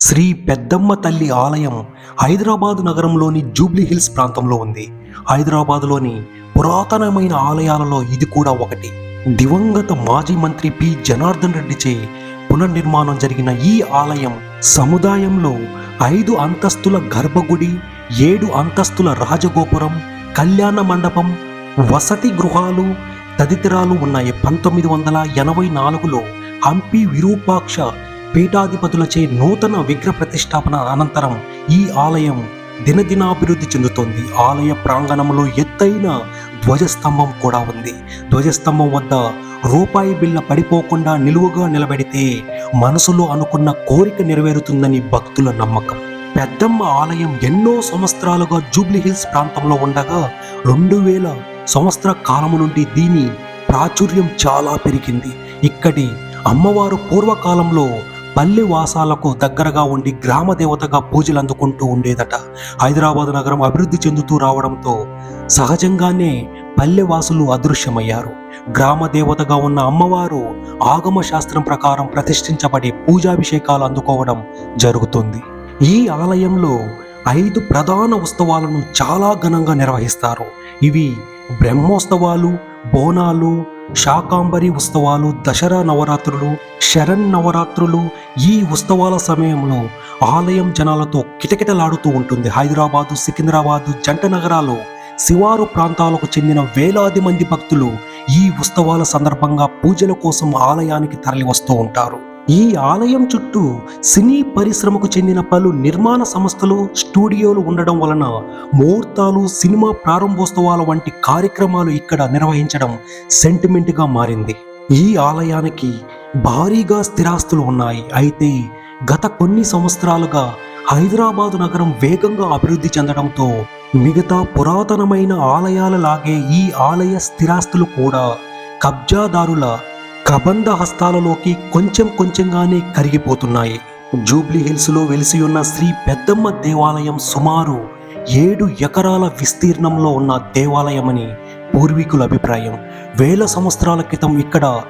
శ్రీ పెద్దమ్మ తల్లి ఆలయం హైదరాబాద్ నగరంలోని జూబ్లీ హిల్స్ ప్రాంతంలో ఉంది. హైదరాబాద్లోని పురాతనమైన ఆలయాలలో ఇది కూడా ఒకటి. దివంగత మాజీ మంత్రి పి. జనార్దన్ రెడ్డిచే పునర్నిర్మాణం జరిగిన ఈ ఆలయం సముదాయంలో ఐదు అంతస్తుల గర్భగుడి ఏడు అంతస్తుల రాజగోపురం కళ్యాణ మండపం వసతి గృహాలు తదితరాలు ఉన్నాయి. పంతొమ్మిది వందల ఎనభై నాలుగులో హంపి విరూపాక్ష పీఠాధిపతులచే నూతన విగ్రహ ప్రతిష్టాపన అనంతరం ఈ ఆలయం దినదినాభివృద్ధి చెందుతోంది. ఆలయ ప్రాంగణంలో ఎత్తైన ధ్వజస్తంభం కూడా ఉంది. ధ్వజస్తంభం వద్ద రూపాయి బిళ్ళ పడిపోకుండా నిలువుగా నిలబెడితే మనసులో అనుకున్న కోరిక నెరవేరుతుందని భక్తుల నమ్మకం. పెద్దమ్మ ఆలయం ఎన్నో సంవత్సరాలుగా జూబ్లీ హిల్స్ ప్రాంతంలో ఉండగా రెండు వేల సంవత్సర కాలము నుండి దీని ప్రాచుర్యం చాలా పెరిగింది. ఇక్కడి అమ్మవారు పూర్వకాలంలో పల్లె వాసాలకు దగ్గరగా ఉండి గ్రామ దేవతగా పూజలు అందుకుంటూ ఉండేదట. హైదరాబాద్ నగరం అభివృద్ధి చెందుతూ రావడంతో సహజంగానే పల్లెవాసులు అదృశ్యమయ్యారు. గ్రామ దేవతగా ఉన్న అమ్మవారు ఆగమ శాస్త్రం ప్రకారం ప్రతిష్ఠించబడి పూజాభిషేకాలు అందుకోవడం జరుగుతుంది. ఈ ఆలయంలో ఐదు ప్రధాన ఉత్సవాలను చాలా ఘనంగా నిర్వహిస్తారు. ఇవి బ్రహ్మోత్సవాలు బోనాలు శాకాంబరి ఉత్సవాలు దసరా నవరాత్రులు శరణ్ నవరాత్రులు ఈ ఉత్సవాల సమయంలో ఆలయం జనాలతో కిటకిటలాడుతూ ఉంటుంది. హైదరాబాదు సికింద్రాబాదు జంట నగరాలు శివారు ప్రాంతాలకు చెందిన వేలాది మంది భక్తులు ఈ ఉత్సవాల సందర్భంగా పూజల కోసం ఆలయానికి తరలి వస్తూ ఉంటారు. ఈ ఆలయం చుట్టూ సినీ పరిశ్రమకు చెందిన పలు నిర్మాణ సంస్థలు స్టూడియోలు ఉండడం వలన ముహూర్తాలు సినిమా ప్రారంభోత్సవాల వంటి కార్యక్రమాలు ఇక్కడ నిర్వహించడం సెంటిమెంట్గా మారింది. ఈ ఆలయానికి భారీగా స్థిరాస్తులు ఉన్నాయి. అయితే గత కొన్ని సంవత్సరాలుగా హైదరాబాదు నగరం వేగంగా అభివృద్ధి చెందడంతో మిగతా పురాతనమైన ఆలయాల లాగే ఈ ఆలయ స్థిరాస్తులు కూడా కబ్జాదారుల కబంధ హస్తాలలోకి కొంచెం కొంచెంగానే కరిగిపోతున్నాయి. జూబ్లీ హిల్స్లో వెలిసి ఉన్న శ్రీ పెద్దమ్మ దేవాలయం సుమారు ఏడు ఎకరాల విస్తీర్ణంలో ఉన్న దేవాలయమని పూర్వీకుల అభిప్రాయం. వేల సంవత్సరాల క్రితం ఇక్కడ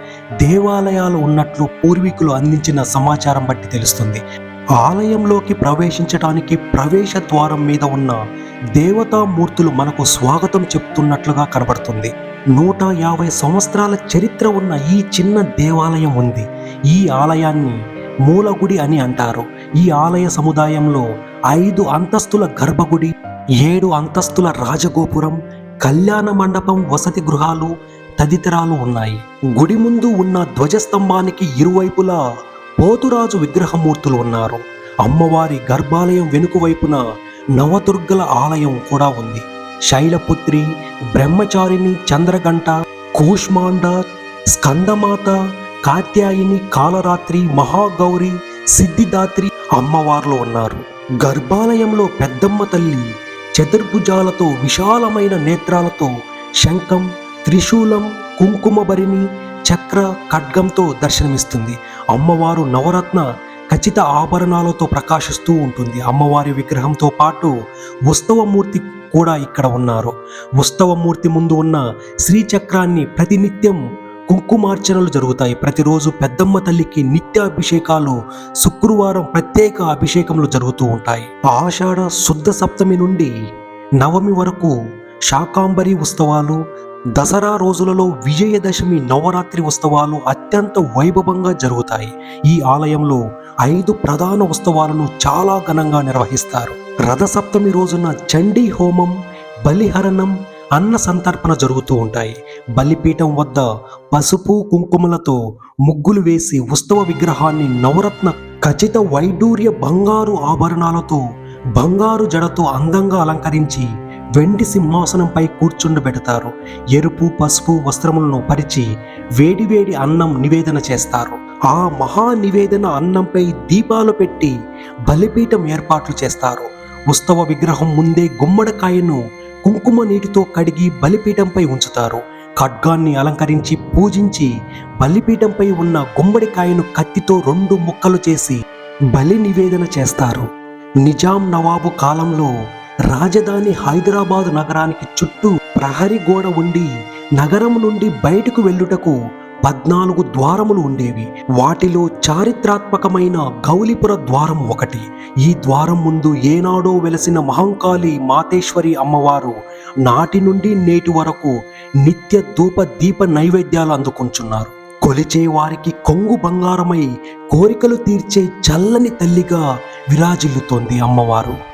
దేవాలయాలు ఉన్నట్లు పూర్వీకులు అందించిన సమాచారం బట్టి తెలుస్తుంది. ఆలయంలోకి ప్రవేశించడానికి ప్రవేశ ద్వారం మీద ఉన్న దేవతామూర్తులు మనకు స్వాగతం చెప్తున్నట్లుగా కనబడుతుంది. నూట యాభై సంవత్సరాల చరిత్ర ఉన్న ఈ చిన్న దేవాలయం ఉంది. ఈ ఆలయాన్ని మూలగుడి అని అంటారు. ఈ ఆలయ సముదాయంలో ఐదు అంతస్తుల గర్భగుడి ఏడు అంతస్తుల రాజగోపురం కళ్యాణ మండపం వసతి గృహాలు తదితరాలు ఉన్నాయి. గుడి ముందు ఉన్న ధ్వజస్తంభానికి ఇరువైపులా పోతురాజు విగ్రహమూర్తులు ఉన్నారు. అమ్మవారి గర్భాలయం వెనుక వైపున నవదుర్గల ఆలయం కూడా ఉంది. శైలపుత్రి బ్రహ్మచారిణి చంద్రగంట కూష్మాండ స్కందమాత కాత్యాయిని కాలరాత్రి మహాగౌరి సిద్ధిదాత్రి అమ్మవార్లు ఉన్నారు. గర్భాలయంలో పెద్దమ్మ తల్లి చతుర్భుజాలతో విశాలమైన నేత్రాలతో శంఖం త్రిశూలం కుంకుమభరిణి చక్ర ఖడ్గంతో దర్శనమిస్తుంది. అమ్మవారు నవరత్న ఖచ్చిత ఆభరణాలతో ప్రకాశిస్తూ ఉంటుంది. అమ్మవారి విగ్రహంతో పాటు ఉత్సవమూర్తి కూడా ఇక్కడ ఉన్నారు. ఉత్సవమూర్తి ముందు ఉన్న శ్రీచక్రాన్ని ప్రతినిత్యం కుంకుమార్చనలు జరుగుతాయి. ప్రతిరోజు పెద్దమ్మ తల్లికి నిత్యాభిషేకాలు శుక్రవారం ప్రత్యేక అభిషేకములు జరుగుతూ ఉంటాయి. ఆషాఢ శుద్ధ సప్తమి నుండి నవమి వరకు శాకాంబరి ఉత్సవాలు దసరా రోజులలో విజయదశమి నవరాత్రి ఉత్సవాలు అత్యంత వైభవంగా జరుగుతాయి. ఈ ఆలయంలో ఐదు ప్రధాన ఉత్సవాలను చాలా ఘనంగా నిర్వహిస్తారు. రథసప్తమి రోజున చండీ హోమం బలిహరణం అన్న సంతర్పణ జరుగుతూ ఉంటాయి. బలిపీఠం వద్ద పసుపు కుంకుమలతో ముగ్గులు వేసి ఉత్సవ విగ్రహాన్ని నవరత్న ఖచ్చిత వైడూర్య బంగారు ఆభరణాలతో బంగారు జడతో అందంగా అలంకరించి వెండి సింహాసనంపై కూర్చుండబెడతారు. ఎరుపు పసుపు వస్త్రములను పరిచి వేడివేడి అన్నం నివేదన చేస్తారు. ఆ మహా నివేదన అన్నంపై దీపాలు పెట్టి బలిపీఠం ఏర్పాట్లు చేస్తారు. ఉత్సవ విగ్రహం ముందే గుమ్మడికాయను కుంకుమ నీటితో కడిగి బలిపీఠంపై ఉంచుతారు. ఖడ్గాన్ని అలంకరించి పూజించి బలిపీఠంపై ఉన్న గుమ్మడికాయను కత్తితో రెండు ముక్కలు చేసి బలి నివేదన చేస్తారు. నిజాం నవాబు కాలంలో రాజధాని హైదరాబాద్ నగరానికి చుట్టూ ప్రహరీ గోడ ఉండి నగరం నుండి బయటకు వెళ్ళుటకు పద్నాలుగు ద్వారములు ఉండేవి. వాటిలో చారిత్రాత్మకమైన గౌలిపుర ద్వారం ఒకటి. ఈ ద్వారం ముందు ఏనాడో వెలసిన మహంకాళి మాతేశ్వరి అమ్మవారు నాటి నుండి నేటి వరకు నిత్య ధూప దీప నైవేద్యాలు అందుకుంటున్నారు. కొలిచే వారికి కొంగు బంగారమై కోరికలు తీర్చే చల్లని తల్లిగా విరాజిల్లుతోంది అమ్మవారు.